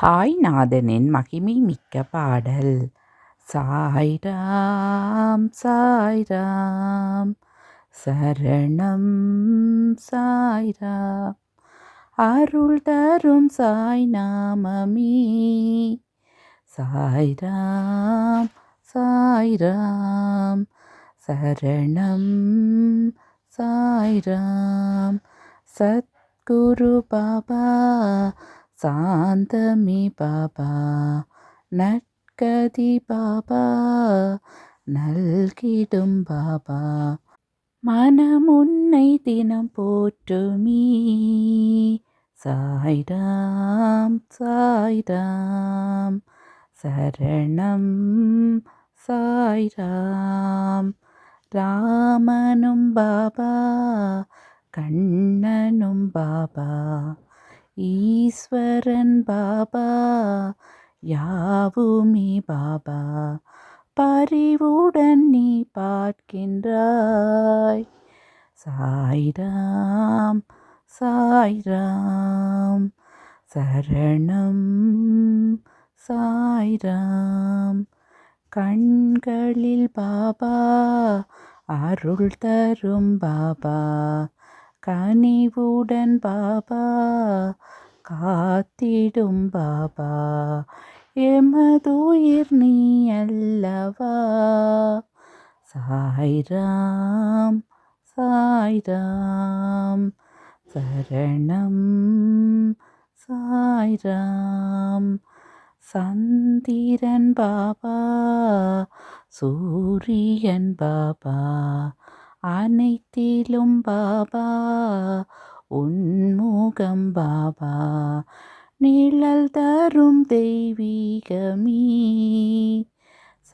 சாய்நாதனின் மகிமை மிக்க பாடல். சாய்ராம் சாய்ராம் சரணம் சாய்ராம் அருள் தரும் சாய்நாமமே சாய்ராம் சாய்ராம் சரணம் சாய்ராம் சத்குரு பாபா சாந்தமி பாபா நட்கதி பாபா நல்கிடும் பாபா. மனமுன்னை தினம் போற்றுமீ சாய்ராம் சாய்ராம். சரணம் சாய்ராம். ராமனும் பாபா கண்ணனும் பாபா. ஈஸ்வரன் பாபா யாவுமே பாபா பரிவுடன் நீ பார்க்கின்றாய். சாய்ராம் சாய்ராம் சரணம் சாய்ராம். கண்களில் பாபா அருள் தரும் பாபா கனிவுடன் பாபா காத்திடும் பாபா. எமதுயிர் நீ அல்லவா? சாய்ராம் சாய்ராம் சரணம் சாய்ராம் சந்திரன் பாபா சூரியன் பாபா. அனைத்திலும் பாபா உன்முகம் பாபா. நிழல் தரும் தெய்வீகமீ.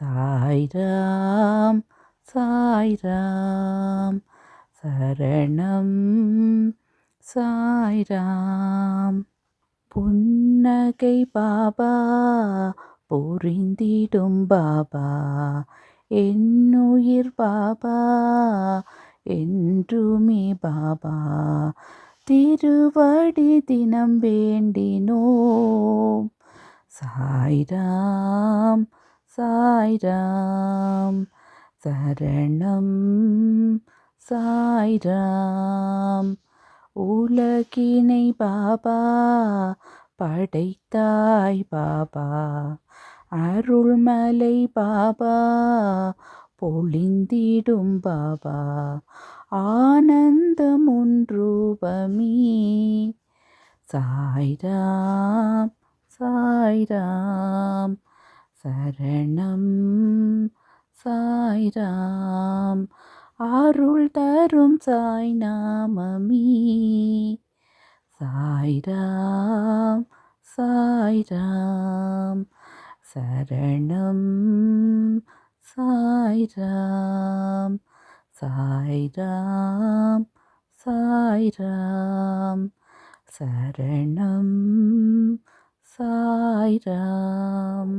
சாய்ராம் சாய்ராம் சரணம் சாய்ராம். புன்னகை பாபா பொறிந்திடும் பாபா. என்னுயிர் பாபா என்றுமே பாபா. திருவடி தினம் வேண்டினோம். சாய்ராம் சாய்ராம். சரணம் சாய்ராம். உலகினை பாபா படைத்தாய் பாபா. அருள்மலை பாபா பொழிந்திடும் பாபா ஆனந்தம் ஒன்றூபமீ சாய்ராம் சாய்ராம் சரணம் சாய்ராம் அருள் தரும் சாய்நாமமீ சாய்ராம் சாய்ராம் சரணம் சாய்ராம் சாய்ராம் சாய்ராம் சரணம் சாய்ராம்